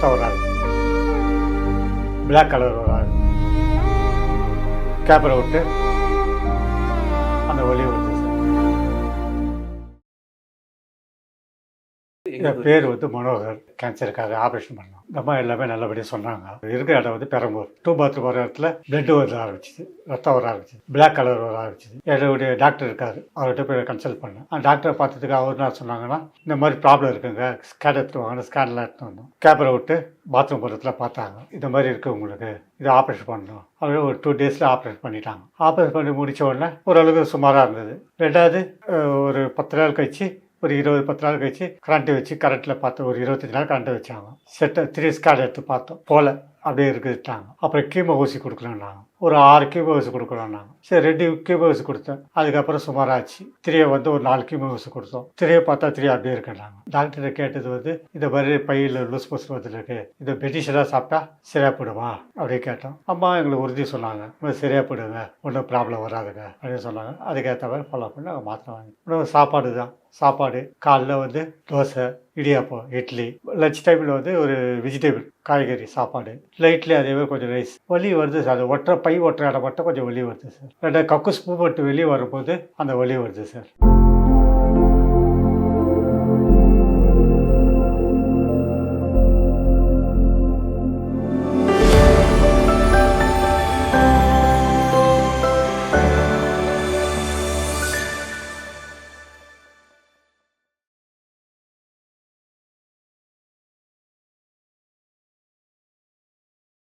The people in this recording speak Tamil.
பச்சை ஒரு ஆள் பிளாக் கலர் ஒரு ஆள் கேப்பரை விட்டு அந்த ஒளி என் பேர் வந்து மனோகர். கேன்சருக்காக ஆப்ரேஷன் பண்ணோம். இந்த அம்மா எல்லாமே நல்லபடியாக சொன்னாங்க இருக்கிற இடம் வந்து பெரம்பூர். டூ பாத்ரூம் வர இடத்துல பிளட் வர ஆரம்பிச்சிது ரத்தம் வர ஆரம்பிச்சிது பிளாக் கலர் வர ஆரம்பிச்சிது என்னுடைய டாக்டர் இருக்காரு. அவர்கிட்ட போய் கன்சல்ட் பண்ணேன். அந்த டாக்டரை பார்த்ததுக்கு அவர் என்ன சொன்னாங்கன்னா இந்த மாதிரி ப்ராப்ளம் இருக்குங்க. ஸ்கேன் எடுத்து வாங்க. ஸ்கேன்லாம் எடுத்து வந்தோம். கேப்பரை விட்டு பாத்ரூம் போகிறதுல பார்த்தாங்க. இந்த மாதிரி இருக்குது உங்களுக்கு. இது ஆப்ரேஷன் பண்ணணும். அப்படியே ஒரு டூ டேஸில் ஆப்ரேஷன் பண்ணிட்டாங்க. ஆப்ரேஷன் பண்ணி முடிச்ச உடனே ஓரளவுக்கு சுமாராக இருந்தது. ரெண்டாவது ஒரு பத்து நாள் கழிச்சு ஒரு இருபது பத்து நாள் கழிச்சு கரண்ட்டு வச்சு கரண்ட்டில் பார்த்தோம் ஒரு இருபத்தஞ்சி நாள் கரண்ட்டு வச்சாங்க. செட்டை த்ரீ ஸ்கேன் எடுத்து பார்த்தோம். போல. அப்படியே இருக்குட்டாங்க அப்புறம் கீமோ ஊசி கொடுக்கலன்னாங்க. ஒரு ஆறு கீமோ ஊசி கொடுக்கலன்னாங்க. சரி ரெண்டு கீமோ ஊசி கொடுத்தேன். அதுக்கப்புறம் சுமாராச்சு. திரையை வந்து ஒரு நாலு கீமோ ஊசி கொடுத்தோம். திரியை பார்த்தா திரியை அப்படியே இருக்குன்னாங்க. டாக்டரை கேட்டது வந்து இந்த மாதிரி பையில் லூஸ் போஸ் வந்துருக்கு. இந்த மெடிசனாக சாப்பிட்டா சரியா போடுமா அப்படின்னு கேட்டோம். அம்மா எங்களுக்கு உறுதி சொன்னாங்க. இந்த சரியா போடுங்க ஒன்றும் ப்ராப்ளம் வராதுங்க. அப்படின்னு சொன்னாங்க. அதுக்கேற்ற மாதிரி ஃபாலோ பண்ணி நாங்கள் மாத்திரை வாங்கி இன்னும் சாப்பாடு தான். சாப்பாடு காலைல வந்து தோசை இடியாப்பம் இட்லி. லஞ்ச் டைமில் வந்து ஒரு வெஜிடபிள் காய்கறி சாப்பாடு. லைட்லி அதே மாதிரி கொஞ்சம் ரைஸ் வலி வருது சார் அது ஒற்றை பை ஒட்டுற இடம் மட்டும் கொஞ்சம் வலி வருது சார் ரெண்டாவது கக்குஸ் ஸ்பூ மட்டும் வெளியே வரும்போது அந்த வலி வருது சார்